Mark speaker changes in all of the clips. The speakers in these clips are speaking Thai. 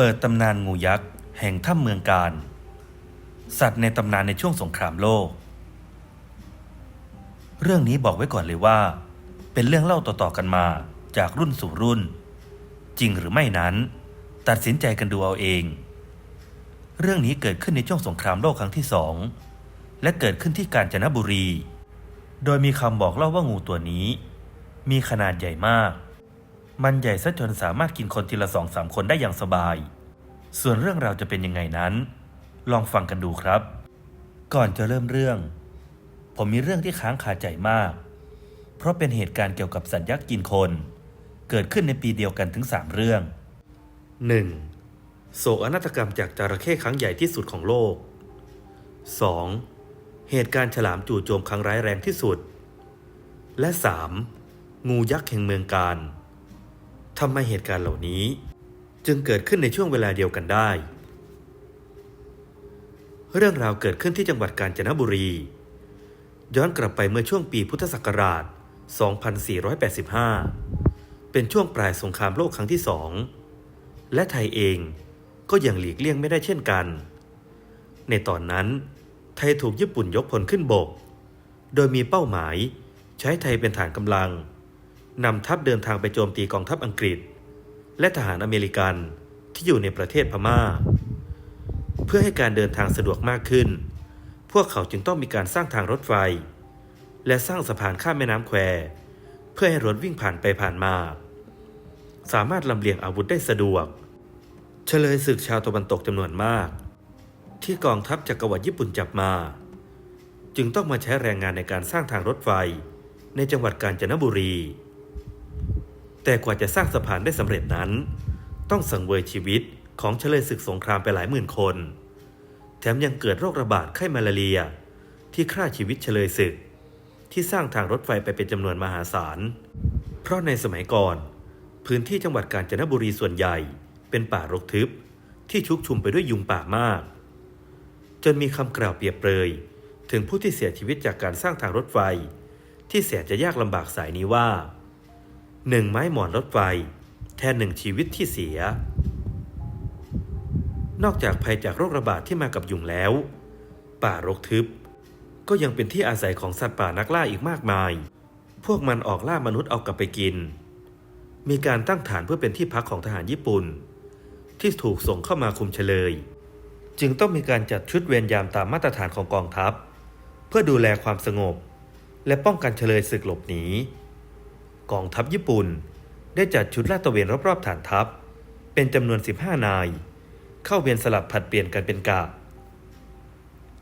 Speaker 1: เปิดตำนานงูยักษ์ แห่งถ้ำเมืองการ สัตว์ในตำนานในช่วงสงครามโลก เรื่องนี้บอกไว้ก่อนเลยว่า เป็นเรื่องเล่าต่อๆกันมาจากรุ่นสู่รุ่น จริงหรือไม่นั้น ตัดสินใจกันดูเอาเอง เรื่องนี้เกิดขึ้นในช่วงสงครามโลกครั้งที่สองและเกิดขึ้นที่กาญจนบุรี โดยมีคำบอกเล่าว่างูตัวนี้ มีขนาดใหญ่มาก มันใหญ่ซะจนสามารถกินคนทีละสองสามคนได้อย่างสบาย ส่วนเรื่องราวจะเป็นยังไงนั้น ลองฟังกันดูครับ ก่อนจะเริ่มเรื่อง ผมมีเรื่องที่ค้างคาใจมาก เพราะเป็นเหตุการณ์เกี่ยวกับสัตว์ยักษ์กินคน เกิดขึ้นในปีเดียวกันถึงสามเรื่อง 1. โศกอนาฏกรรมจากจระเข้ครั้งใหญ่ที่สุดของโลก 2. เหตุการณ์ฉลามจู่โจมครั้งร้ายแรงที่สุด และ 3. งูยักษ์แห่งเมืองการ ทำไมเหตุการณ์เหล่านี้ จึงเกิดขึ้นในช่วงเวลาเดียวกันได้ เรื่องราวเกิดขึ้นที่จังหวัดกาญจนบุรี ย้อนกลับไปเมื่อช่วงปีพุทธศักราช 2485 เป็นช่วงปลายสงครามโลกครั้งที่สอง และไทยเองก็ยังหลีกเลี่ยงไม่ได้เช่นกัน ในตอนนั้น ไทยถูกญี่ปุ่นยกพลขึ้นบก โดยมีเป้าหมาย ใช้ไทยเป็นฐานกำลัง นำทัพเดินทางไปโจมตีกองทัพอังกฤษ และทหารอเมริกันที่อยู่ในประเทศพม่า เพื่อให้การเดินทางสะดวกมากขึ้น พวกเขาจึงต้องมีการสร้างทางรถไฟ และสร้างสะพานข้ามแม่น้ำแควเพื่อให้รถวิ่งผ่านไปผ่านมา สามารถลำเลียงอาวุธได้สะดวก เฉลยศึกชาวตะวันตกจำนวนมาก ที่กองทัพจักรวรรดิญี่ปุ่นจับมา จึงต้องมาใช้แรงงานในการสร้างทางรถไฟในจังหวัดกาญจนบุรี แต่กว่าจะสร้างสะพานได้สำเร็จนั้น ต้องสังเวยชีวิตของเฉลยศึกสงครามไปหลายหมื่นคน แถมยังเกิดโรคระบาดไข้มาลาเรีย ที่ฆ่าชีวิตเฉลยศึก ที่สร้างทางรถไฟไปเป็นจำนวนมหาศาล เพราะในสมัยก่อน พื้นที่จังหวัดกาญจนบุรีส่วนใหญ่เป็นป่ารกทึบที่ชุกชุมไปด้วยยุงป่ามาก จนมีคำกล่าวเปรียบเปรย ถึงผู้ที่เสียชีวิตจากการสร้างทางรถไฟ ที่แสนจะยากลำบากสายนี้ว่า หนึ่งไม้หมอนรถไฟ แทนหนึ่งชีวิตที่เสีย นอกจากภัยจากโรคระบาดที่มากับยุงแล้ว ป่ารกทึบ ก็ยังเป็นที่อาศัยของสัตว์ป่านักล่าอีกมากมาย พวกมันออกล่ามนุษย์เอากลับไปกิน มีการตั้งฐานเพื่อเป็นที่พักของทหารญี่ปุ่น ที่ถูกส่งเข้ามาคุมเฉลย จึงต้องมีการจัดชุดเวรยามตามมาตรฐานของกองทัพ เพื่อดูแลความสงบ และป้องกันเฉลยศึกหลบหนี กองทัพญี่ปุ่น ได้จัดชุดลาดตระเวนรอบๆฐานทัพ เป็นจำนวน 15 นาย เข้าเวียนสลับผัดเปลี่ยนกันเป็นกะ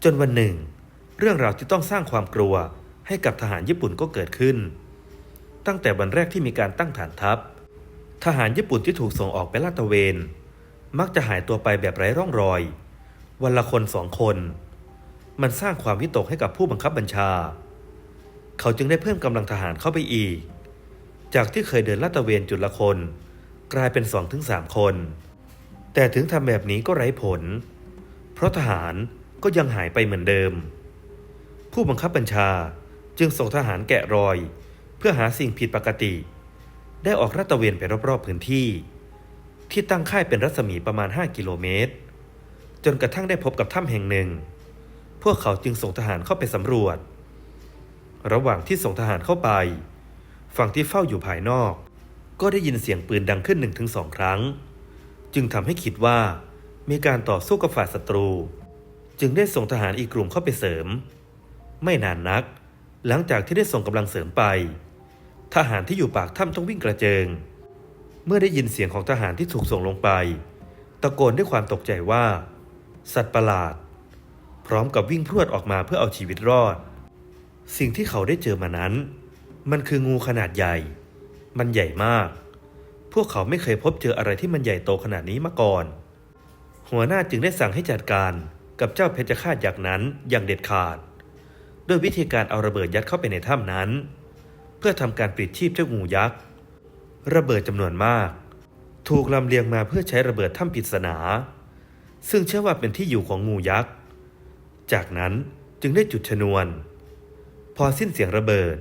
Speaker 1: จนวันหนึ่ง เรื่องราวที่ต้องสร้างความกลัวให้กับทหารญี่ปุ่นก็เกิดขึ้น ตั้งแต่วันแรกที่มีการตั้งฐานทัพ ทหารญี่ปุ่นที่ถูกส่งออกไปลาดตระเวน มักจะหายตัวไปแบบไร้ร่องรอย วันละคนสองคน มันสร้างความวิตกให้กับผู้บังคับบัญชา เขาจึงได้เพิ่มกำลังทหารเข้าไปอีก จากที่เคยเดินลาดตระเวนจุดละคน กลายเป็นสองถึงสามคน แต่ถึงทำแบบนี้ก็ไร้ผล เพราะทหารก็ยังหายไปเหมือนเดิม ผู้บังคับบัญชาจึงส่งทหารแกะรอย เพื่อหาสิ่งผิดปกติ ได้ออกลาดตระเวนไปรอบๆพื้นที่ ที่ตั้งค่ายเป็นรัศมีประมาณ 5 กิโลเมตร จนกระทั่งได้พบกับถ้ำแห่งหนึ่ง พวกเขาจึงส่งทหารเข้าไปสำรวจ ระหว่างที่ส่งทหารเข้าไป ฝั่งที่เฝ้าอยู่ภายนอก ก็ได้ยินเสียงปืนดังขึ้นหนึ่งถึงสองครั้ง จึงทำให้คิดว่ามีการต่อสู้กับฝ่ายศัตรู จึงได้ส่งทหารอีกกลุ่มเข้าไปเสริม ไม่นานนัก หลังจากที่ได้ส่งกำลังเสริมไป ทหารที่อยู่ปากถ้ำต้องวิ่งกระเจิง เมื่อได้ยินเสียงของทหารที่ถูกส่งลงไป ตะโกนด้วยความตกใจว่า สัตว์ประหลาด พร้อมกับวิ่งพรวดออกมาเพื่อเอาชีวิตรอด สิ่งที่เขาได้เจอมานั้น มันคืองูขนาดใหญ่ มันใหญ่มาก พวกเขาไม่เคยพบเจออะไรที่มันใหญ่โตขนาดนี้มาก่อน หัวหน้าจึงได้สั่งให้จัดการกับเจ้าเพชฌฆาตยักษ์นั้นอย่างเด็ดขาด ด้วยวิธีการเอาระเบิดยัดเข้าไปในถ้ำนั้น เพื่อทำการปลิดชีพเจ้างูยักษ์ ระเบิดจำนวนมาก ถูกลำเลียงมาเพื่อใช้ระเบิดถ้ำปริศนา ซึ่งเชื่อว่าเป็นที่อยู่ของงูยักษ์ จากนั้นจึงได้จุดชนวน พอสิ้นเสียงระเบิด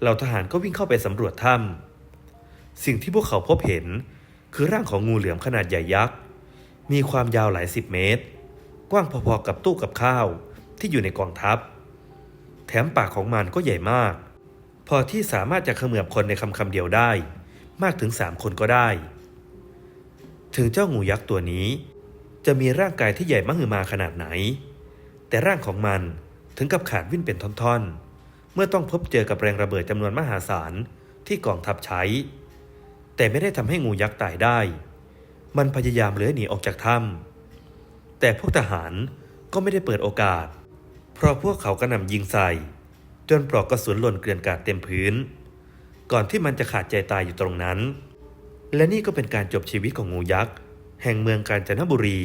Speaker 1: เหล่าทหารก็วิ่งเข้าไปสำรวจถ้ำสิ่งที่พวกเขาพบเห็นคือร่างของงูเหลือมขนาดใหญ่ยักษ์ มีความยาวหลายสิบเมตร กว้างพอๆกับตู้กับข้าวที่อยู่ในกองทัพ แถมปากของมันก็ใหญ่มาก พอที่สามารถจะเขมือบคนในคำคำเดียวได้ มากถึงสามคนก็ได้ ถึงเจ้างูยักษ์ตัวนี้ จะมีร่างกายที่ใหญ่มหึมาขนาดไหน แต่ร่างของมันถึงกับขาดวิ่นเป็นท่อนๆ มื่อต้องพบเจอกับแรงระเบิดจำนวนมหาศาลที่กองทัพใช้ แต่ไม่ได้ทำให้งูยักษ์ตายได้ มันพยายามเลื้อยหนีออกจากถ้ำแต่พวกทหารก็ไม่ได้เปิดโอกาส เพราะพวกเขากระหน่ำยิงใส่ จนปลอกกระสุนหล่นเกลื่อนกาดเต็มพื้น ก่อนที่มันจะขาดใจตายอยู่ตรงนั้น และนี่ก็เป็นการจบชีวิตของงูยักษ์ แห่งเมืองกาญจนบุรี